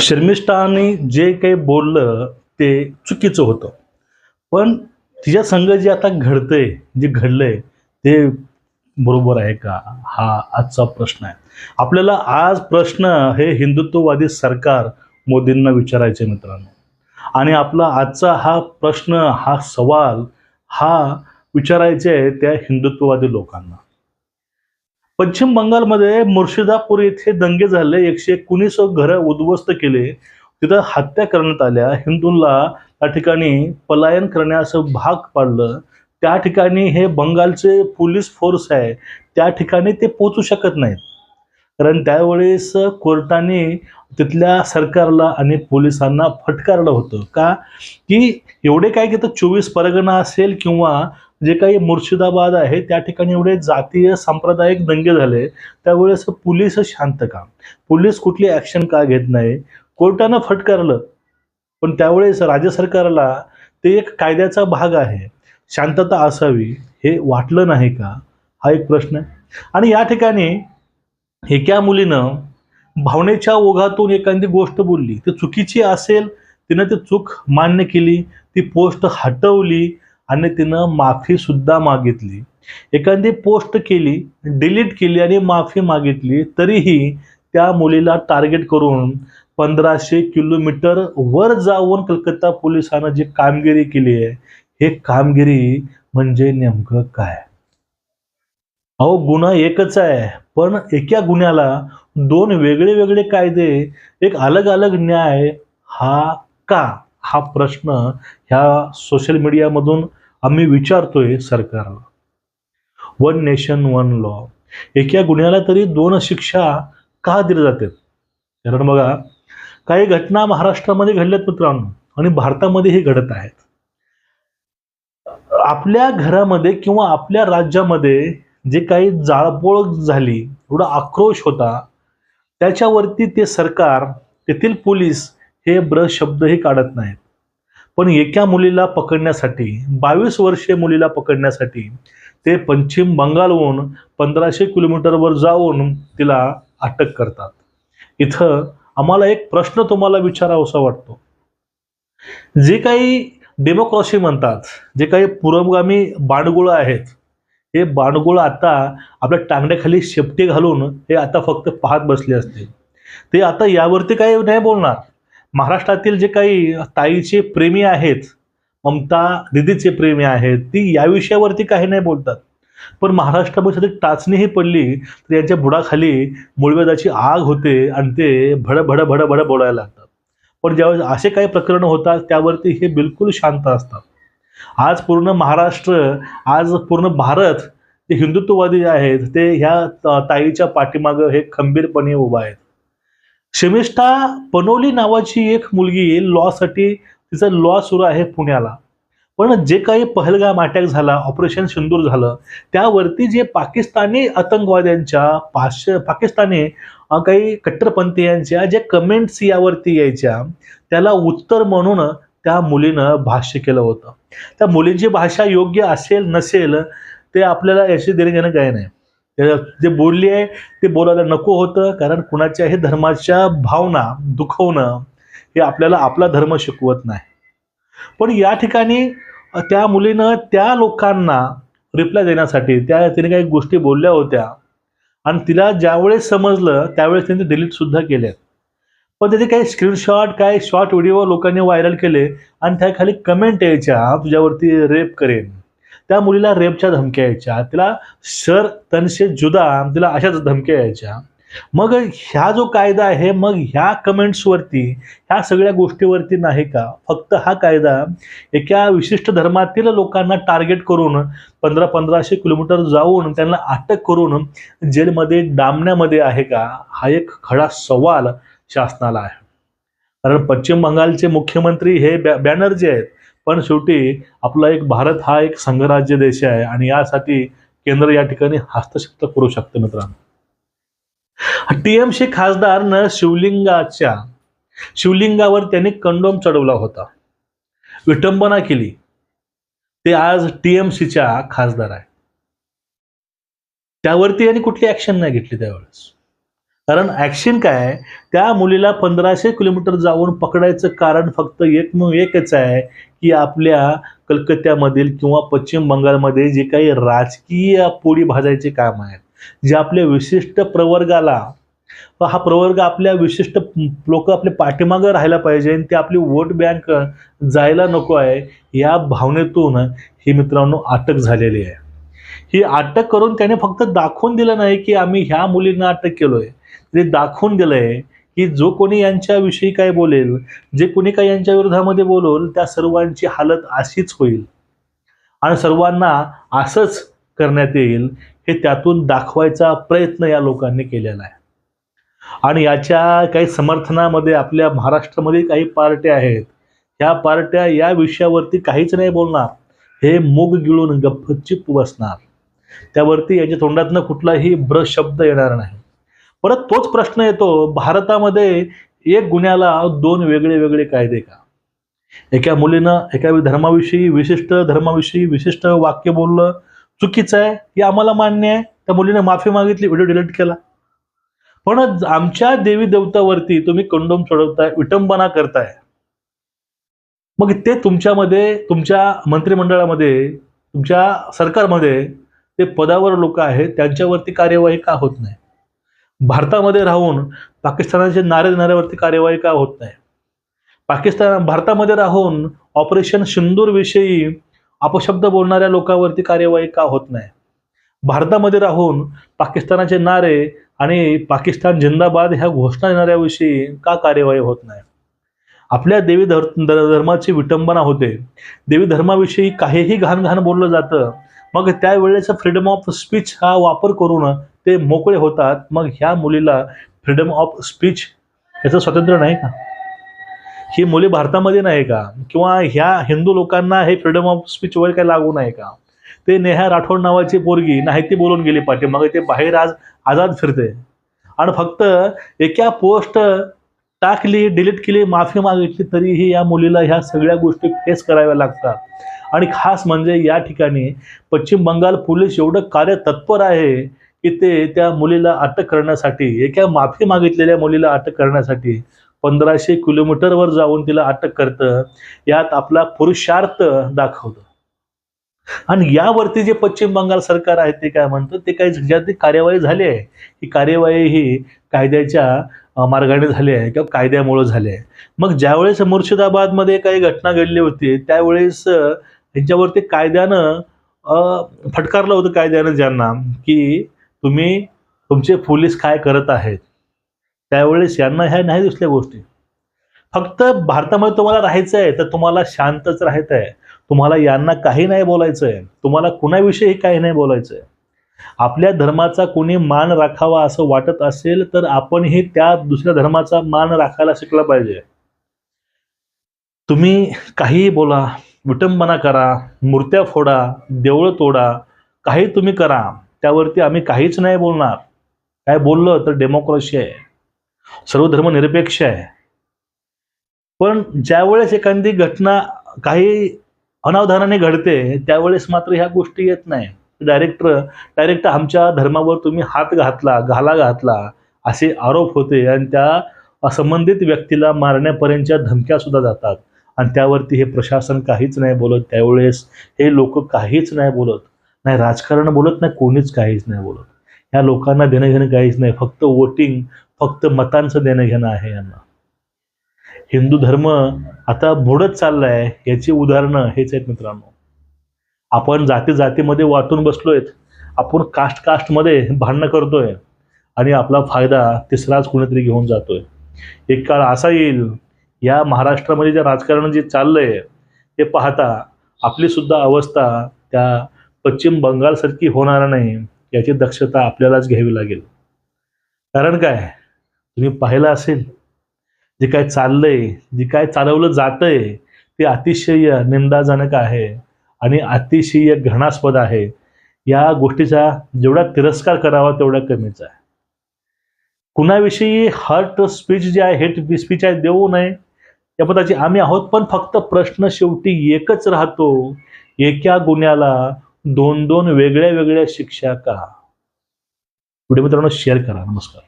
शर्मिष्ठाने जे काही बोललं ते चुकीचं होतं. पण तिच्या संग जे आता घडतंय जे घडलंय ते बरोबर आहे का? हा आजचा प्रश्न आहे. आपल्याला आज प्रश्न हे हिंदुत्ववादी सरकार मोदींना विचारायचे मित्रांनो. आणि आपला आजचा हा प्रश्न हा सवाल हा विचारायचे आहे त्या हिंदुत्ववादी लोकांना. पश्चिम बंगालमध्ये मुर्शिदापूर येथे दंगे झाले. एकशे एकोणीस घरं उद्ध्वस्त केले. तिथं हत्या करण्यात आल्या. हिंदूंना त्या ठिकाणी पलायन करण्यास भाग पाडलं. त्या ठिकाणी हे बंगालचे पोलीस फोर्स आहे. त्या ठिकाणी ते पोचू शकत नाहीत. कारण त्यावेळेस कोर्टाने तिथल्या सरकारला आणि पोलिसांना फटकारलं होतं. का? की एवढे काय की तर चोवीस परगणा असेल किंवा जे काही मुर्शिदाबाद आहे त्या ठिकाणी एवढे जातीय सांप्रदायिक दंगे झाले त्यावेळेस पोलीस शांत का? पोलीस कुठली ॲक्शन का घेत नाही? कोर्टानं फटकारलं पण त्यावेळेस राज्य सरकारला ते एक कायद्याचा भाग आहे. शांतता असावी हे वाटलं नाही का? हा एक प्रश्न आहे. आणि या ठिकाणी एका मुलीनं भावनेच्या ओघातून एखादी गोष्ट बोलली. ती चुकीची असेल तिनं ती चूक मान्य केली ती पोस्ट हटवली आणि तिनं माफी सुद्धा मागितली. एखादी पोस्ट केली डिलीट केली आणि माफी मागितली तरीही त्या मुलीला टार्गेट करून पंधराशे किलोमीटर वर जाऊन कलकत्ता पोलिसांना जी कामगिरी केली आहे हे कामगिरी म्हणजे नेमकं काय? अहो गुन्हा एकच आहे पण एका गुन्ह्याला दोन वेगळे वेगळे कायदे एक अलग अलग न्याय हा का? हा प्रश्न ह्या सोशल मीडियामधून आम्ही विचारतोय सरकारला. वन नेशन वन लॉ एका गुन्ह्याला तरी दोन शिक्षा का दिल्या जातात कारण बघा काही घटना महाराष्ट्रामध्ये घडल्यात मित्रांनो आणि भारतामध्येही घडत आहेत. आपल्या घरामध्ये किंवा आपल्या राज्यामध्ये जे काही जाळपोळ झाली एवढा आक्रोश होता त्याच्यावरती ते सरकार तेथील पोलीस हे ब्र शब्दही काढत नाहीत. पण एका मुलीला पकडण्यासाठी बावीस वर्षीय मुलीला पकडण्यासाठी ते पश्चिम बंगालहून पंधराशे किलोमीटरवर जाऊन तिला अटक करतात. इथं आम्हाला एक प्रश्न तुम्हाला विचारावासा वाटतो. जे काही डेमोक्रॉसी म्हणतात जे काही पुरोगामी बाणगुळं आहेत हे बांडगुळं आता आपल्या टांगड्याखाली शेपटी घालून हे आता फक्त पाहत बसले असते. ते आता यावरती काही नाही बोलणार. महाराष्ट्रातील जे काही ताईचे प्रेमी आहेत ममता दिदीचे प्रेमी आहेत ती या विषयावरती काही नाही बोलतात. पण महाराष्ट्रामध्ये टाचणीही पडली तर यांच्या बुडाखाली मूळवेदाची आग होते आणि ते भड भड भड भड बोलायला लागतात. पण ज्यावेळेस असे काही प्रकरणं होतात त्यावरती हे बिलकुल शांत असतात. आज पूर्ण महाराष्ट्र आज पूर्ण भारत जे हिंदुत्ववादी आहेत ते ह्या ताईच्या पाठीमागं हे खंबीरपणे उभा आहेत. शमिष्ठा पनोली नावाची एक मुलगी लॉसाठी तिचा लॉ सुरू आहे पुण्याला. पण जे काही पहलगाम अटॅक झाला ऑपरेशन सिंदूर झालं त्यावरती जे पाकिस्तानी आतंकवाद्यांच्या पाश्च पाकिस्तानी काही कट्टरपंथीयांच्या जे कमेंट्स यावरती यायच्या त्याला उत्तर म्हणून त्या मुलीनं भाष्य केलं होतं. त्या मुलींची भाषा योग्य असेल नसेल ते आपल्याला याची देणे घेणं काही नाही. जे बोलली आहे ते बोलायला नको होतं कारण कुणाच्याही धर्माच्या भावना दुखवणं हे आपल्याला आपला धर्म शिकवत नाही. पण या ठिकाणी त्या मुलीनं त्या लोकांना रिप्लाय देण्यासाठी त्या तिने काही गोष्टी बोलल्या होत्या. आणि तिला ज्यावेळेस समजलं त्यावेळेस तिने डिलीट सुद्धा केल्या पण त्याचे काही स्क्रीनशॉट काही शॉर्ट व्हिडिओ लोकांनी व्हायरल केले आणि त्या खाली कमेंट यायच्या तुझ्यावरती रेप करेन. त्या मुलीला रेपच्या धमक्या यायच्या तिला सर तनशे जुदा तिला अशाच धमक्या यायच्या. मग ह्या जो कायदा आहे मग ह्या कमेंट्सवरती ह्या सगळ्या गोष्टीवरती नाही का फक्त हा कायदा एका विशिष्ट धर्मातील लोकांना टार्गेट करून पंधरा पंधराशे किलोमीटर जाऊन त्यांना अटक करून जेलमध्ये डांबण्यामध्ये आहे का हा एक खडा सवाल शासनाला आहे. कारण पश्चिम बंगालचे मुख्यमंत्री हे बॅ बॅनर्जी आहेत पण शेवटी आपला एक भारत हा एक संघराज्य देश आहे आणि यासाठी केंद्र या ठिकाणी हस्तक्षेप करू शकतं मित्रांनो. टीएमसी खासदारनं शिवलिंगाच्या शिवलिंगावर त्यांनी कंडोम चढवला होता. विटंबना केली. ते आज टीएमसीच्या खासदार आहे त्यावरती यांनी कुठली ऍक्शन नाही घेतली त्यावेळेस? कारण ॲक्शन काय आहे? त्या मुलीला पंधराशे किलोमीटर जाऊन पकडायचं कारण फक्त एक एकच आहे की आपल्या कलकत्त्यामधील किंवा पश्चिम बंगालमध्ये जे काही राजकीय पोळी भाजायचे काम आहे जे आपल्या विशिष्ट प्रवर्गाला हा प्रवर्ग आपल्या विशिष्ट लोक आपल्या पाठीमागं राहायला पाहिजे आणि ते आपली वोट बँक जायला नको आहे या भावनेतून ही मित्रांनो अटक झालेली आहे. ही अटक करून त्याने फक्त दाखवून दिलं नाही की आम्ही ह्या मुलींना अटक केलोय. ते दाखवून दिलंय की जो कोणी यांच्याविषयी काय बोलेल जे कोणी काही यांच्या विरोधामध्ये बोलल त्या सर्वांची हालत अशीच होईल. आणि सर्वांना असंच करण्यात येईल हे त्यातून दाखवायचा प्रयत्न या लोकांनी केलेला आहे. आणि याच्या काही समर्थनामध्ये आपल्या महाराष्ट्रामध्ये काही पार्ट्या आहेत. ह्या पार्ट्या या विषयावरती काहीच नाही बोलणार. हे मूग गिळून गप्पचिप बसणार. त्यावरती याच्या तोंडातनं कुठलाही ब्र शब्द येणार नाही. परत तोच प्रश्न येतो भारतामध्ये एक गुन्ह्याला दोन वेगळे वेगळे कायदे का? एका मुलीनं एका धर्माविषयी विशिष्ट धर्माविषयी विशिष्ट वाक्य बोललं चुकीचं आहे हे आम्हाला मान्य आहे. त्या मुलीने माफी मागितली व्हिडिओ डिलीट केला. पण आमच्या देवी देवतावरती तुम्ही कंडोम चढवताय विटंबना करताय. मग ते तुमच्यामध्ये तुमच्या मंत्रिमंडळामध्ये तुमच्या सरकारमध्ये ते पदावर लोक आहेत त्यांच्यावरती कार्यवाही का होत नाही? भारतामध्ये राहून पाकिस्तानाचे नारे देणाऱ्यावरती कार्यवाही का होत नाही? पाकिस्तान भारतामध्ये राहून ऑपरेशन सिंदूरविषयी अपशब्द बोलणाऱ्या लोकांवरती कार्यवाही का होत नाही? भारतामध्ये राहून पाकिस्तानाचे नारे आणि पाकिस्तान जिंदाबाद ह्या घोषणा देणाऱ्याविषयी का कार्यवाही होत नाही? आपल्या देवी धर धर- धर्माची विटंबना होते. देवी धर्माविषयी काहीही घाण घाण बोललं जातं. मग त्यावेळेचा फ्रीडम ऑफ स्पीच हा वापर करून ते मोकळे होतात. मग ह्या मुलीला फ्रीडम ऑफ स्पीच याचं स्वातंत्र्य नाही का? ही मुली भारतामध्ये नाही का? किंवा ह्या हिंदू लोकांना हे फ्रीडम ऑफ स्पीच वगैरे काही लागू नाही का? ते नेहा राठोड नावाची पोरगी नाही ती बोलून गेली पाठी मग ते बाहेर आज आझाद फिरते. आणि फक्त एका पोस्ट टाकली डिलीट केली माफी मागितली तरीही या मुलीला ह्या सगळ्या गोष्टी फेस कराव्या लागतात. आणि खास म्हणजे या ठिकाणी पश्चिम बंगाल पोलीस एवढं कार्य तत्पर आहे की ते त्या मुलीला अटक करण्यासाठी एका माफी मागितलेल्या मुलीला अटक करण्यासाठी पंधराशे किलोमीटरवर जाऊन तिला अटक करतं. यात आपला पुरुषार्थ दाखवतं. आणि यावरती जे पश्चिम बंगाल सरकार आहे ते काय म्हणतं? ते काही ज्यात कार्यवाही झाली आहे. ही कार्यवाही ही कायद्याच्या मार्गाने झाली आहे किंवा कायद्यामुळं झाली आहे. मग ज्यावेळेस मुर्शिदाबादमध्ये काही घटना घडली होती त्यावेळेस अ, ह्यांच्यावरती कायद्यानं फटकारलं होतं कायद्यानं ज्यांना की तुम्ही तुमचे पोलीस काय करत आहेत? त्यावेळेस यांना ह्या नाही दिसल्या गोष्टी. फक्त भारतामध्ये तुम्हाला राहायचं आहे तर तुम्हाला शांतच राहायचं आहे. तुम्हाला यांना काही नाही बोलायचं आहे तुम्हाला कुणाविषयी काही नाही बोलायचं आहे आपल्या धर्माचा कोणी मान राखावा असं वाटत असेल तर आपणही त्या दुसऱ्या धर्माचा मान राखायला शिकला पाहिजे. तुम्ही काहीही बोला विटंबना करा मूर्त्या फोडा देवळं तोडा काही तुम्ही करा. त्यावरती आम्ही काहीच नाही बोलणार. काय बोललं तर डेमोक्रेसी आहे. सर्व धर्म निरपेक्ष आहे. पण ज्यावेळेस एखादी घटना काही अनावधानाने घडते त्यावेळेस मात्र ह्या गोष्टी येत नाही. डायरेक्ट डायरेक्ट आमच्या धर्मावर तुम्ही हात घातला घाला घातला असे आरोप होते आणि त्या संबंधित व्यक्तीला मारण्यापर्यंतच्या धमक्या सुद्धा जातात. आणि त्यावरती हे प्रशासन काहीच नाही बोलत. त्यावेळेस हे लोक काहीच नाही बोलत. नाही राजकारण बोलत नाही कोणीच काहीच नाही बोलत. या लोकांना देणं घेणं काहीच नाही. फक्त वोटिंग फक्त मतांचं देणं घेणं आहे यांना. हिंदू धर्म आता बुडत चाललाय. याची उदाहरणं हेच आहेत मित्रांनो. आपण जाती जातीमध्ये वाटून बसलोय आपण कास्ट कास्टमध्ये भांडणं करतोय. आणि आपला फायदा तिसराच कुणीतरी घेऊन जातोय. एक काळ असा येईल या महाराष्ट्रामध्ये जे राजकारण जे चाललंय ते पाहता आपली सुद्धा अवस्था त्या पश्चिम बंगालसारखी होणार नाही याची दक्षता आपल्यालाच घ्यावी लागेल. कारण काय? तुम्ही पाहिलं असेल जे काय चाललंय जे काय चालवलं जातंय ते अतिशय निंदाजनक आहे आणि अतिशय घृणास्पद आहे. या गोष्टीचा जेवढा तिरस्कार करावा तेवढा कमीच आहे. कुणाविषयी हर्ट स्पीच जे आहे हेट स्पीच आहे देऊ नये. त्या पदाची आम्ही आहोत पण फक्त प्रश्न शेवटी एकच राहतो. एका गुन्ह्याला दोन दोन वेगळ्या वेगळ्या शिक्षा का व्हिडिओ मित्रांनो शेअर करा. नमस्कार.